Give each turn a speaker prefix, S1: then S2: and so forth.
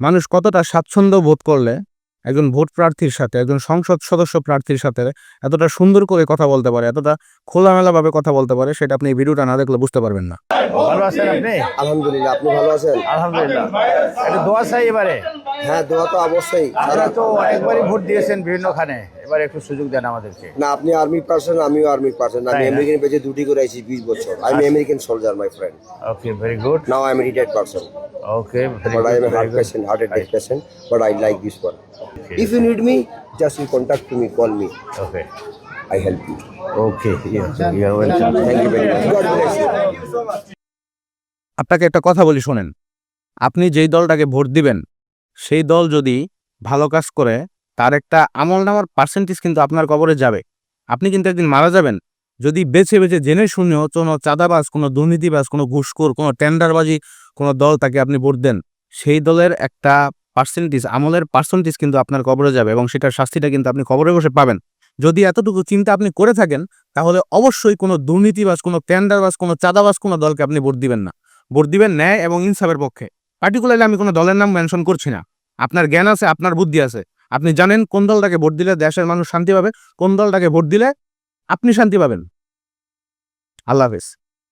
S1: মানুষ কতটা স্বাচ্ছন্দ্য বোধ করলে একজন ভোট প্রার্থীর সাথে একজন সংসদ সদস্য প্রার্থীর সাথে এতটা সুন্দর করে কথা বলতে পারে এতটা খোলামেলাভাবে কথা বলতে পারে সেটা আপনি এই ভিডিওটা না দেখলে বুঝতে পারবেন না।
S2: ভালো আছেন আপনি?
S3: আলহামদুলিল্লাহ আপনি ভালো আছেন?
S2: আলহামদুলিল্লাহ। একটু দোয়া চাই এবারে।
S3: হ্যাঁ দোয়া তো অবশ্যই।
S2: আপনারা তো অনেকবারই ভোট দিয়েছেন বিভিন্নখানে। এবার একটু সুযোগ দেন আমাদেরকে।
S3: না আপনি আর্মি পার্সন আমিও আর্মি পার্সন। আমি আমেরিকান পেজে ডিউটি করে আইছি বিশ বছর। আমি American soldier my friend
S2: okay very good
S3: now I am retired person
S2: okay
S3: but I am a heart patient, heart attack patient, but I like this one. If you need me, just you contact me, call me.
S2: Okay
S3: I help you.
S2: Okay you are welcome
S3: Thank you very much. God bless you.
S1: আপনাকে একটা কথা বলি শোনেন। আপনি যেই দলটাকে vote দিবেন সেই দল যদি ভালো কাজ করে, তার একটা আমল নামার পার্সেন্টেজ কিন্তু আপনার কবরে যাবে। আপনি কিন্তু একদিন মারা যাবেন। যদি বেছে বেছে জেনে শুনেও কোনো চাঁদাবাজ, কোনো দুর্নীতিবাজ, কোনো ঘুষখোর, কোনো টেন্ডারবাজি, কোনো দল তাকে আপনি ভোট দেন, সেই দলের একটা পার্সেন্টেজ আমলের পার্সেন্টেজ কিন্তু আপনার কবরে যাবে এবং সেটার শাস্তিটা কিন্তু আপনি কবরে বসে পাবেন। যদি এতটুকু চিন্তা আপনি করে থাকেন, তাহলে অবশ্যই কোনো দুর্নীতিবাজ, কোনো টেন্ডারবাজ, কোনো চাঁদাবাজ, কোনো দলকে আপনি ভোট দিবেন না। ভোট দিবেন ন্যায় এবং ইনসাফের পক্ষে। পার্টিকুলারলি আমি কোনো দলের নাম মেনশন করছি না। আপনার জ্ঞান আছে, আপনার বুদ্ধি আছে। আপনি জানেন কোন দলটাকে ভোট দিলে দেশের মানুষ শান্তি পাবে, কোন দলটাকে ভোট দিলে আপনি শান্তি পাবেন। আল্লাহ হাফেজ।